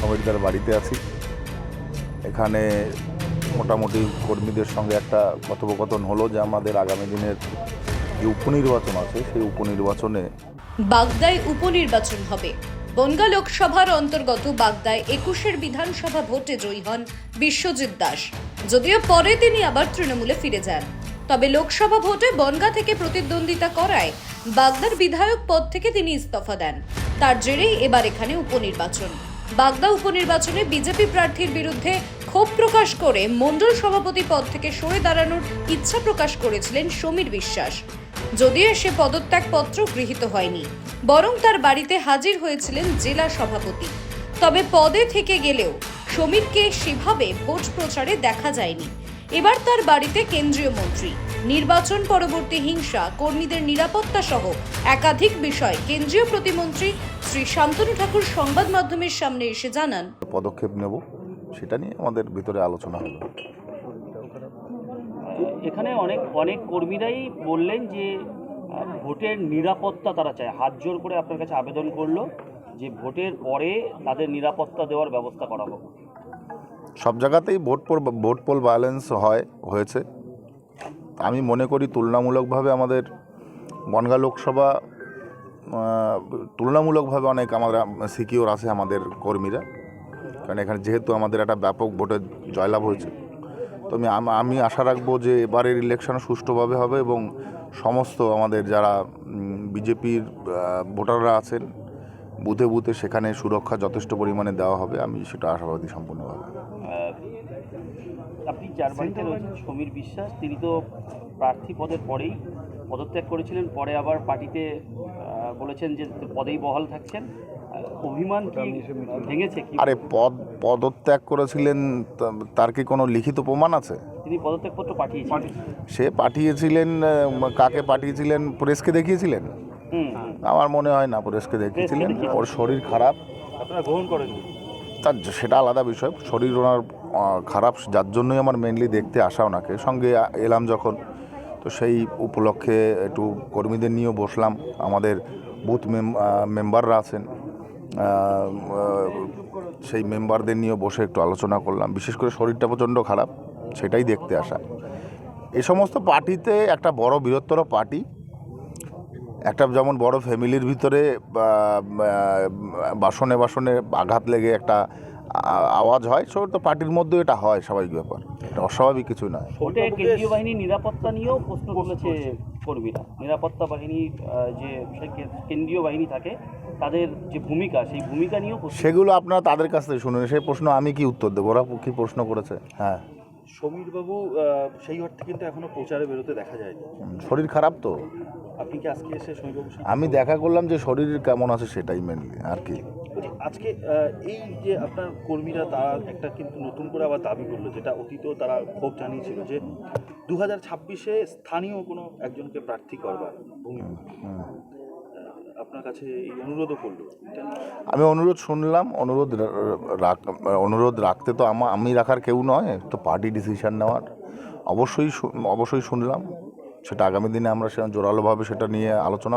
সমীরদার বাড়িতে আছি, এখানে মোটামুটি কর্মীদের সঙ্গে একটা কথোপকথন হলো যে আমাদের আগামী দিনের যে উপনির্বাচন আছে, সেই উপনির্বাচনে বাগদায় উপনির্বাচন হবে। বনগা লোকসভার অন্তর্গত বাগদায় একুশের বিধানসভা ভোটে জয়ী হন বিশ্বজিৎ দাস। যদিও পরে তিনি আবার তৃণমূলে ফিরে যান। তবে লোকসভা ভোটে বনগা থেকে প্রতিদ্বন্দ্বিতা করায় বাগদার বিধায়ক পদ থেকে তিনি ইস্তফা দেন। তার জেরেই এবার এখানে উপনির্বাচন। বাগদা উপনির্বাচনে বিজেপি প্রার্থীর বিরুদ্ধে ক্ষোভ প্রকাশ করে মণ্ডল সভাপতি পদ থেকে সরে দাঁড়ানোর ইচ্ছা প্রকাশ করেছিলেন সমীর বিশ্বাস। যদিও সে পদত্যাগপত্র গৃহীত হয়নি, বরং তার বাড়িতে হাজির হয়েছিলেন জেলা সভাপতি। তবে পদে থেকে গেলেও সমীরকে সেভাবে ভোট প্রচারে দেখা যায়নি। এবার তার বাড়িতে কেন্দ্রীয় মন্ত্রী, নির্বাচন পরবর্তী হিংসা, কর্মীদের নিরাপত্তা সহ একাধিক বিষয় কেন্দ্রীয় প্রতিমন্ত্রী শ্রী শান্তনু ঠাকুর সংবাদ মাধ্যমের সামনে এসে জানান। পদক্ষেপ নেব সেটা নিয়ে আমাদের ভিতরে আলোচনা হলো এখানে অনেক অনেক কর্মীরাই বললেন যে ভোটের নিরাপত্তা তারা চায়। হাত জোর করে আপনার কাছে আবেদন করল যে ভোটের পরে তাদের নিরাপত্তা দেওয়ার ব্যবস্থা করা হোক সব জায়গাতেই vote poll vote poll violence হয় হয়েছে। আমি মনে করি তুলনামূলকভাবে আমাদের বনগা লোকসভা তুলনামূলকভাবে অনেক আমরা সিকিওর আছে আমাদের কর্মীরা। কারণ এখানে যেহেতু আমাদের একটা ব্যাপক ভোটে জয়লাভ হয়েছে। তো আমি আমি আশা রাখব যে এবারের ইলেকশন সুষ্ঠুভাবে হবে এবং সমস্ত আমাদের যারা বিজেপির ভোটাররা আছেন, বুথে বুথে সেখানে সুরক্ষা যথেষ্ট পরিমাণে দেওয়া হবে। আমি সেটা আশাবাদী সম্পূর্ণভাবে। আপনি রয়েছেন, সমীর বিশ্বাস। তিনি তো প্রার্থী পদের পরেই পদত্যাগ করেছিলেন, পরে আবার পার্টিতে বলেছেন যে পদেই বহাল থাকছেন। অভিমান ভেঙেছে আরে পদ পদত্যাগ করেছিলেন তার কি কোনো লিখিত প্রমাণ আছে? তিনি পদত্যাগপত্র পাঠিয়েছেন সে পাঠিয়েছিলেন কাকে পাঠিয়েছিলেন? প্রেসকে দেখিয়েছিলেন। আমার মনে হয় না প্রেসকে দেখিয়েছিলেন। ওর শরীর খারাপ। আপনারা গ্রহণ করেন তার সেটা আলাদা বিষয়। শরীর ওনার খারাপ যার জন্যই আমার মেনলি দেখতে আসা ওনাকে। সঙ্গে এলাম যখন। তো সেই উপলক্ষে একটু কর্মীদের নিয়েও বসলাম। আমাদের বুথ মেম- মেম্বাররা আছেন সেই মেম্বারদের নিয়ে বসে একটু আলোচনা করলাম। বিশেষ করে শরীরটা প্রচণ্ড খারাপ সেটাই দেখতে আসা। এই সমস্ত পার্টিতে একটা বড় বৃহত্তর পার্টি একটা যেমন বড় ফ্যামিলির ভিতরে বাসনে বাসনে আঘাত লেগে একটা আওয়াজ হয় সব তো পার্টির মধ্যে এটা হয় স্বাভাবিক ব্যাপার। এটা অস্বাভাবিক কিছু নয়। কেন্দ্রীয় বাহিনীর নিরাপত্তা নিয়েও প্রশ্ন তুলেছে। কর্মীরা নিরাপত্তা বাহিনীর আহ, যে সে কে- কেন্দ্রীয় বাহিনী থাকে তাদের যে ভূমিকা সেই ভূমিকা নিয়েও সেগুলো আপনারা তাদের কাছ থেকে শুনুন। সেই প্রশ্ন আমি কি উত্তর দেবো? ওরা কি প্রশ্ন করেছে? হ্যাঁ। সমীরবাবু সেই অর্থে কিন্তু এখনও প্রচারে বেরোতে দেখা যায়নি। শরীর খারাপ তো? আপনি কি আজকে এসে সমীরবাবুর সঙ্গে আমি দেখা করলাম যে শরীর কেমন আছে সেটাই মেনলি আর কি। আজকে এই যে আপনার কর্মীরা তারা একটা কিন্তু নতুন করে আবার দাবি করল যেটা অতীতেও তারা ক্ষোভ জানিয়েছিল যে দু হাজার ছাব্বিশে স্থানীয় কোনো একজনকে প্রার্থী করবার ভূমি আপনার কাছে এই অনুরোধও করল। আমি অনুরোধ শুনলাম অনুরোধ অনুরোধ রাখতে তো আমা আমি রাখার কেউ নয় তো পার্টি ডিসিশন নেওয়ার। অবশ্যই অবশ্যই শুনলাম সেটা আগামী দিনে আমরা সে জোরালোভাবে সেটা নিয়ে আলোচনা